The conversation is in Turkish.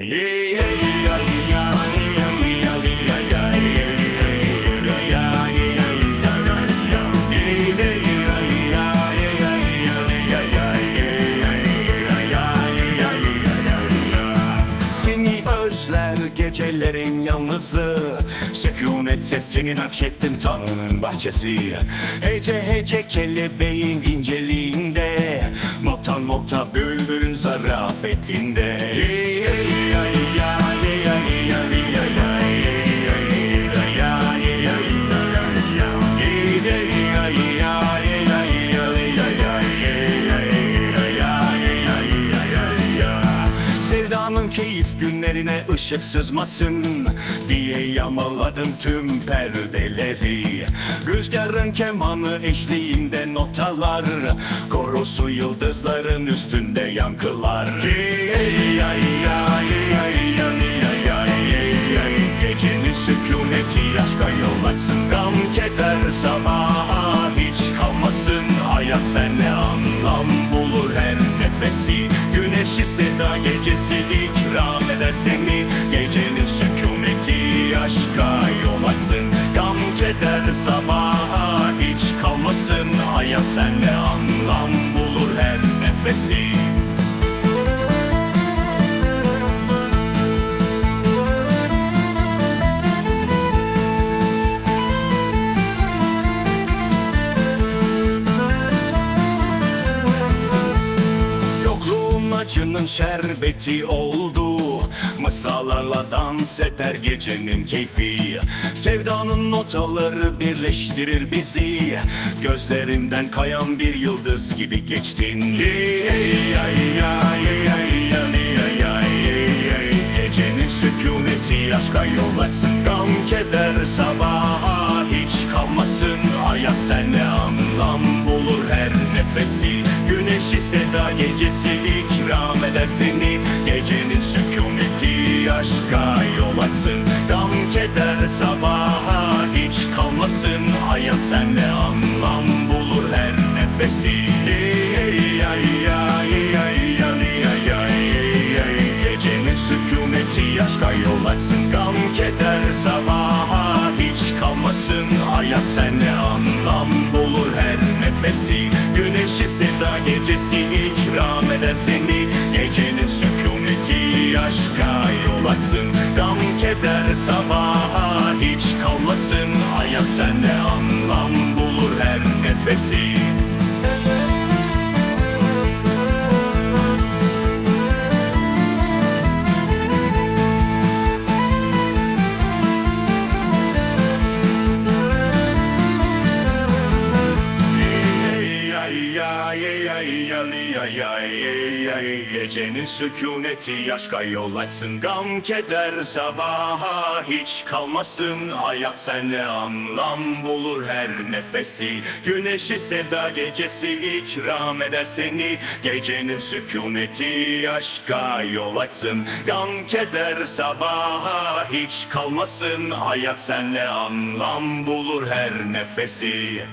Seni özler gecelerin yalnızlığı. Sükunet sesini nakşettim Tanrı'nın bahçesi. Hece hece kelebeğin inceliğinde Nokta nokta bülbülün zarafetinde Keyif günlerine ışık sızmasın Diye yamaladım tüm perdeleri. Rüzgarın kemanı eşliğinde notalar Korosu yıldızların üstünde yankılar. Gecenin sükuneti aşka yol açsın. Gam keder sabaha hiç kalmasın. Hayat senle anlam bulur her nefesi Güneşi seda gecesi ikram eder seni. Gecenin sükuneti aşka yol açsın. Gam keder sabaha hiç kalmasın. Hayat senle anlam bulur her nefesi Acının şerbeti oldu. Masalarla dans eder gecenin keyfi. Sevdanın notaları birleştirir bizi. Gözlerimden kayan bir yıldız gibi geçtin. Gecenin sükuneti aşka yol açsın. Gam keder sabaha hiç kalmasın. Hayat senle anlam bulur her nefesi Güneşi seda gecesi ikram eder seni. Gecenin sükuneti aşka yol açsın. Gam keder sabaha hiç kalmasın. Hayat senle anlam bulur her nefesi. Gecenin sükuneti aşka yol açsın. Gam keder sabaha hiç kalmasın. Hayat senle anlam nefesi Güneşi seda gecesi ikram eder seni Gecenin sükuneti aşka yol açsın. Gam keder sabaha hiç kalmasın. Hayat senle anlam bulur her nefesi Gecenin sükuneti aşka yol açsın Gam keder sabaha. Hiç kalmasın Hayat senle anlam bulur her nefesi. Güneşi sevda gecesi ikram eder seni. Gecenin sükuneti aşka yol açsın Gam keder sabaha. Hiç kalmasın Hayat senle anlam bulur her nefesi